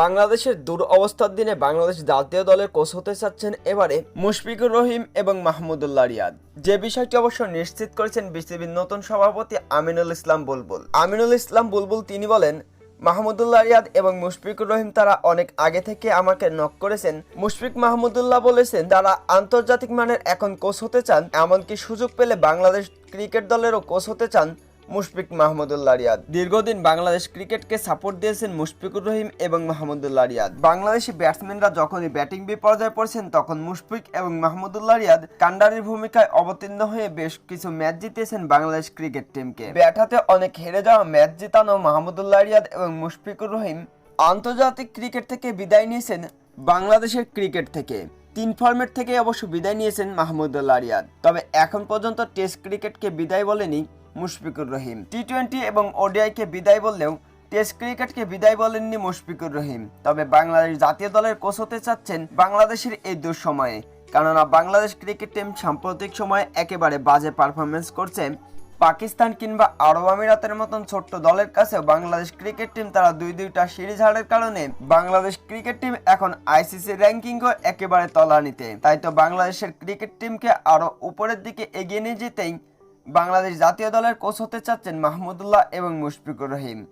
বাংলাদেশের দূর অবস্থার দিনে বাংলাদেশ জাতীয় দলের কোচ হতে চাচ্ছেন এবারে মুশফিকুর রহিম এবং মাহমুদুল্লাহ রিয়াদ যে বিষয়টি অবশ্য নিশ্চিত করেছেন বিসিবির নতুন সভাপতি আমিনুল ইসলাম বুলবুল। আমিনুল ইসলাম বুলবুল তিনি বলেন মাহমুদুল্লাহ রিয়াদ এবং মুশফিকুর রহিম তারা অনেক আগে থেকে আমাকে নক করেছেন। মুশফিক মাহমুদুল্লাহ বলেছেন, তারা আন্তর্জাতিক মানের এখন কোচ হতে চান, এমনকি সুযোগ পেলে বাংলাদেশ ক্রিকেট দলেরও কোচ হতে চান। মুশফিক মাহমুদুল্লাহ রিয়াদ দীর্ঘদিন বাংলাদেশ ক্রিকেটকে সাপোর্ট দিয়েছেন মুশফিকুর রহিম এবং মাহমুদুল্লাহ রিয়াদ বাংলাদেশি ব্যাটসম্যানরা যখনই ব্যাটিং বিপর্যয়ে পড়ছেন, তখন মুশফিক এবং মাহমুদুল্লাহ রিয়াদ কান্ডারির ভূমিকায় অবতীর্ণ হয়ে বেশ কিছু ম্যাচ জিতিয়েছেন বাংলাদেশ ক্রিকেট টিমকে ব্যাট হাতে অনেক হেরে যাওয়া ম্যাচ জিতানো মাহমুদুল্লাহ রিয়াদ এবং মুশফিকুর রহিম আন্তর্জাতিক ক্রিকেট থেকে বিদায় নিয়েছেন বাংলাদেশের ক্রিকেট থেকে। তিন ফরম্যাট থেকে অবশ্য বিদায় নিয়েছেন মাহমুদুল্লাহ রিয়াদ তবে এখন পর্যন্ত টেস্ট ক্রিকেটকে বিদায় বলেনি মুশফিকুর রহিম। টি টোয়েন্টি এবং ওডিআইকে বিদায় বললেও টেস্ট ক্রিকেটকে বিদায় বলেননি মুশফিকুর রহিম। তবে বাংলাদেশ জাতীয় দলের কোচ হতে চাচ্ছেন বাংলাদেশের এই দুঃসময়ে। কেননা বাংলাদেশ ক্রিকেট টিম সাম্প্রতিক সময়ে একেবারে বাজে পারফরমেন্স করছে পাকিস্তান কিংবা আরব আমিরাতের মতন ছোট্ট দলের কাছেও বাংলাদেশ ক্রিকেট টিম তারা দুই দুইটা সিরিজ হারের কারণে বাংলাদেশ ক্রিকেট টিম এখন আইসিসি র্যাঙ্কিংও একেবারে তলানিতে। তাই তো বাংলাদেশের ক্রিকেট টিমকে আরও উপরের দিকে এগিয়ে নিয়ে যেতেই বাংলাদেশ জাতীয় দলের কোচ হতে চাচ্ছেন মাহমুদুল্লাহ এবং মুশফিকুর রহিম।